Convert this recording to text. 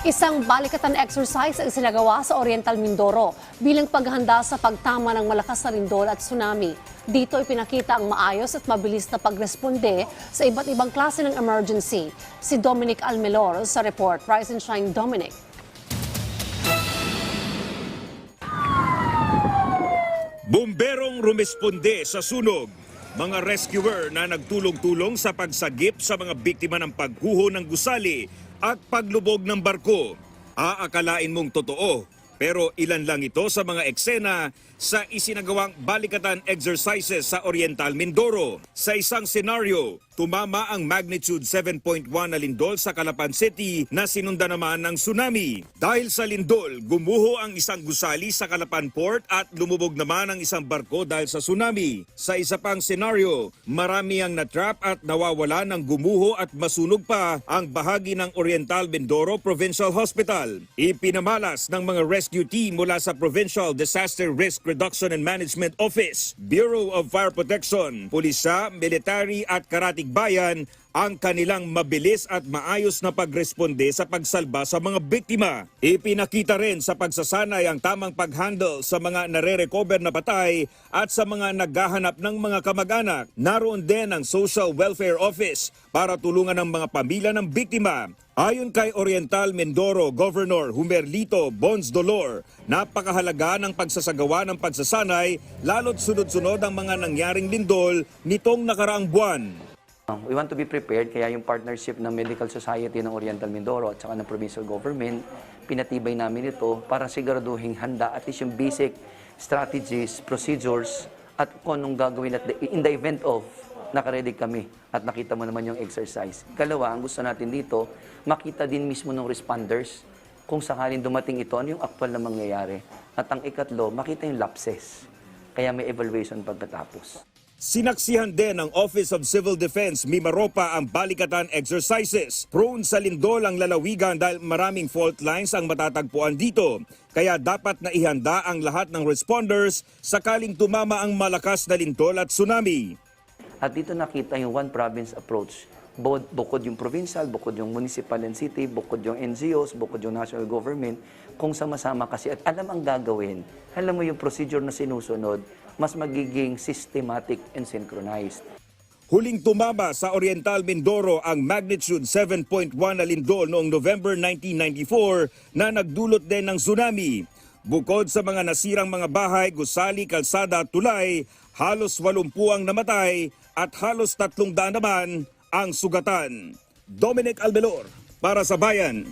Isang balikatan exercise ang sinagawa sa Oriental Mindoro bilang paghanda sa pagtama ng malakas na lindol at tsunami. Dito ipinakita ang maayos at mabilis na pagresponde sa iba't ibang klase ng emergency. Si Dominic Almelor sa report. Rise and Shine, Dominic. Bomberong rumesponde sa sunog. Mga rescuer na nagtulong-tulong sa pagsagip sa mga biktima ng pagguho ng gusali at paglubog ng barko. Aakalain mong totoo, pero ilan lang ito sa mga eksena sa isinagawang balikatan exercises sa Oriental Mindoro. Sa isang senaryo, tumama ang magnitude 7.1 na lindol sa Calapan City na sinunda naman ng tsunami. Dahil sa lindol, gumuho ang isang gusali sa Calapan Port at lumubog naman ang isang barko dahil sa tsunami. Sa isa pang senaryo, marami ang natrap at nawawala ng gumuho at masunog pa ang bahagi ng Oriental Mindoro Provincial Hospital. Ipinamalas ng mga rescue team mula sa Provincial Disaster Risk Reduction and Management Office, Bureau of Fire Protection, Pulisa, Military at Karatig Bayan ang kanilang mabilis at maayos na pagresponde sa pagsalba sa mga biktima. Ipinakita rin sa pagsasanay ang tamang pag-handle sa mga nare-recover na patay at sa mga naghahanap ng mga kamag-anak. Naroon din ang Social Welfare Office para tulungan ang mga pamilya ng biktima. Ayon kay Oriental Mindoro Governor Humerlito Bons Dolor, napakahalaga ng pagsasagawa ng pagsasanay lalo't sunod-sunod ang mga nangyaring lindol nitong nakaraang buwan. We want to be prepared, kaya yung partnership ng Medical Society ng Oriental Mindoro at saka ng provincial government, pinatibay namin ito para siguraduhin handa at least yung basic strategies, procedures, at kung anong gagawin at the- in the event of nakaredy kami at nakita mo naman yung exercise. Kalawa, ang gusto natin dito, makita din mismo ng responders kung sakaling dumating ito, ano yung actual na mangyayari. At ang ikatlo, makita yung lapses. Kaya may evaluation pagkatapos. Sinaksihan din ng Office of Civil Defense Mimaropa ang balikatan exercises. Prone sa lindol ang lalawigan dahil maraming fault lines ang matatagpuan dito. Kaya dapat na ihanda ang lahat ng responders sakaling tumama ang malakas na lindol at tsunami. At dito nakita yung one province approach. Bod, bukod yung provincial, bukod yung municipal and city, bukod yung NGOs, bukod yung national government, kung sama-sama kasi at alam ang gagawin, alam mo yung procedure na sinusunod, mas magiging systematic and synchronized. Huling tumama sa Oriental Mindoro ang magnitude 7.1 na lindol noong November 1994 na nagdulot din ng tsunami. Bukod sa mga nasirang mga bahay, gusali, kalsada at tulay, halos 80 ang namatay at halos 300 naman ang sugatan. Dominic Albelor para sa Bayan.